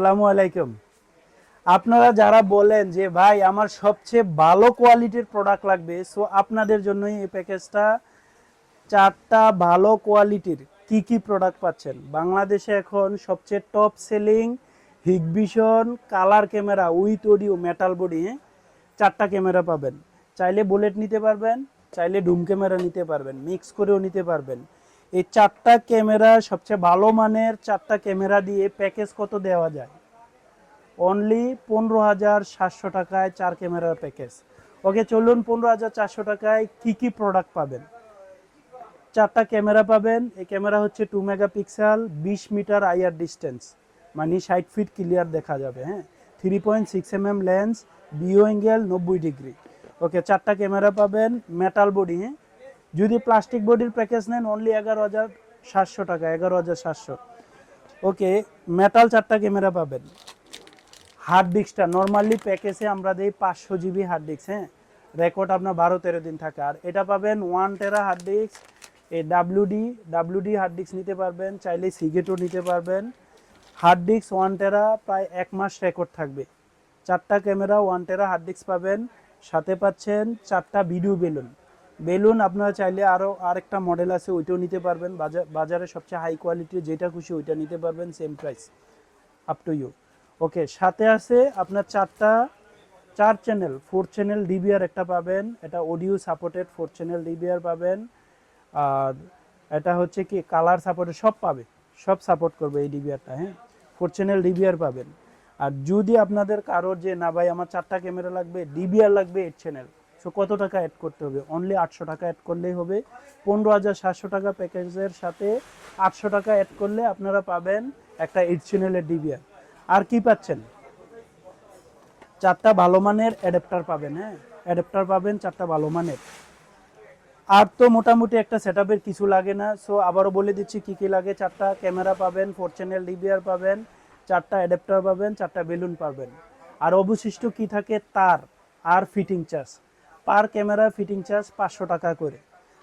আসসালামু আলাইকুম। আপনারা যারা বলেন যে, ভাই, আমার সবচেয়ে ভালো কোয়ালিটির প্রোডাক্ট লাগবে সো আপনাদের জন্যই এই প্যাকেজটা চারটা ভালো কোয়ালিটির কি কি প্রোডাক্ট পাচ্ছেন? বাংলাদেশে এখন সবচেয়ে top selling Hikvision colour camera with audio metal body চারটা ক্যামেরা পাবেন। চাইলে বুলেট নিতে পারবেন, চাইলে ডুম ক্যামেরা নিতে পারবেন মিক্স করেও নিতে পারবেন। এই চারটা ক্যামেরা সবচেয়ে ভালো মানের চারটা ক্যামেরা দিয়ে প্যাকেজ কত দেওয়া যায়? অনলি পনেরো হাজার সাতশো টাকায় চার ক্যামেরার প্যাকেজ ওকে চলুন পনেরো হাজার চারশো টাকায় কী কী প্রোডাক্ট পাবেন? চারটা ক্যামেরা পাবেন। এই ক্যামেরা হচ্ছে টু মেগাপিক্সেল বিশ মিটার আইআর ডিস্টেন্স মানে ষাট ফিট ক্লিয়ার দেখা যাবে হ্যাঁ? Three point six M M lens view angle নব্বই ডিগ্রি ওকে চারটা ক্যামেরা পাবেন মেটাল বডি হ্যাঁ? যদি প্লাস্টিক বডির প্যাকেজ নেন অনলি এগারো হাজার সাতশো টাকা, এগারো হাজার সাতশো। ওকে মেটাল চারটা ক্যামেরা পাবেন। হার্ড ডিস্কটা নর্মালি প্যাকেজে আমরা দিই পাঁচশো জিবি হার্ড ডিস্ক হ্যাঁ? রেকর্ড আপনার বারো তেরো দিন থাকে। আর এটা পাবেন ওয়ান টেরা হার্ড ডিস্ক এই ডাব্লিউডি ডাব্লিউডি হার্ড ডিস্ক নিতে পারবেন, চাইলে সিগেটও নিতে পারবেন। হার্ড ডিস্ক ওয়ান টেরা প্রায় এক মাস রেকর্ড থাকবে। চারটা camera one tera hard disk পাবেন। সাথে পাচ্ছেন চারটা ভিডিও বেলুন বেলুন আপনারা চাইলে আরও আরেকটা মডেল আছে, ওইটাও নিতে পারবেন। বাজার বাজারে সবচেয়ে হাই কোয়ালিটির যেটা খুশি ওইটা নিতে পারবেন same price up to you okay সাথে আছে আপনার চারটা, চার চ্যানেল ফোর চ্যানেল ডিবিআর একটা পাবেন। এটা audio supported four channel DVR পাবেন। আর এটা হচ্ছে কি কালার সাপোর্টেড সব পাবে, সব সাপোর্ট করবে এই ডিবিআরটা হ্যাঁ? ফোর চ্যানেল ডিবিআর পাবেন। আর যদি আপনাদের কারোর যে, না ভাই, আমার চারটা ক্যামেরা লাগবে ডিবিআর লাগবে এইট চ্যানেল সো কত টাকা অ্যাড করতে হবে? অনলি আটশো টাকা অ্যাড করলেই হবে। পনেরো হাজার সাতশো টাকা প্যাকেজের সাথে আটশো টাকা অ্যাড করলে আপনারা পাবেন একটা এইট চ্যানেলের ডিবিআর আর কি পাচ্ছেন? চারটা ভালো মানের অ্যাডাপ্টার পাবেন হ্যাঁ? অ্যাডাপ্টার পাবেন চারটা ভালো মানের। আর তো মোটামুটি একটা সেটআপের কিছু লাগে না। সো আবারও বলে দিচ্ছি কি কি লাগে। চারটা ক্যামেরা পাবেন ফোর চ্যানেল ডিবিআর পাবেন, চারটা অ্যাডাপ্টার পাবেন, চারটা বেলুন পাবেন। আর অবশিষ্ট কি থাকে? তার আর fitting charge per camera fitting charge পাঁচশো টাকা করে।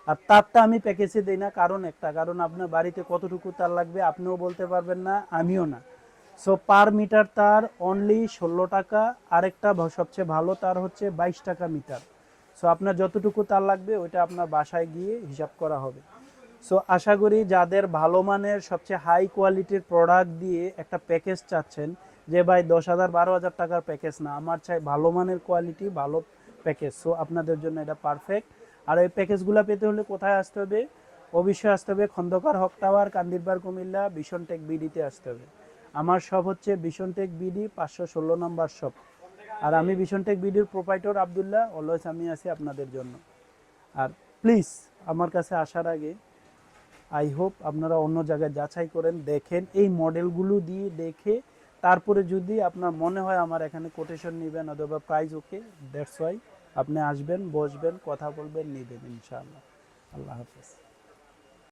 আর তারটা আমি প্যাকেজে দিই না, কারণ একটা, কারণ আপনার বাড়িতে কতটুকু তার লাগবে আপনিও বলতে পারবেন না, আমিও না। সো পার মিটার তার অনলি ষোলো টাকা, আরেকটা সবচেয়ে ভালো তার হচ্ছে বাইশ টাকা মিটার সো আপনার যতটুকু তার লাগবে ওইটা আপনার বাসায় গিয়ে হিসাব করা হবে। সো আশা করি যাদের ভালো মানের সবচেয়ে হাই কোয়ালিটির প্রোডাক্ট দিয়ে একটা প্যাকেজ চাচ্ছেন, যে ভাই দশ হাজার, বারো হাজার টাকার প্যাকেজ না, আমার চাই ভালো মানের কোয়ালিটি ভালো প্যাকেজ সো আপনাদের জন্য এটা পারফেক্ট আর এই প্যাকেজগুলো পেতে হলে কোথায় আসতে হবে? অবশ্যই আসতে হবে খন্দকার হক টাওয়ার কান্দিরবার কুমিল্লা ভীষণ টেক বিডিতে আসতে হবে। আমার শপ হচ্ছে ভীষণ টেক বিডি, পাঁচশো ষোলো নম্বর শপ আর আমি ভীষণ টেক বিডির প্রোপাইটর আবদুল্লাহ অলওয়েজ আমি আছি আপনাদের জন্য। আর প্লিজ আমার কাছে আসার আগে আই হোপ আপনারা অন্য জায়গায় যাচাই করেন, দেখেন এই মডেলগুলো দিয়ে দেখে তারপরে যদি আপনার মনে হয় আমার এখানে কোটেশন নেবেন অথবা প্রাইজ ওকে দ্যাটস ওয়াই আপনি আসবেন, বসবেন, কথা বলবেন, নেবেন, ইনশাআল্লাহ। আল্লাহ হাফেজ।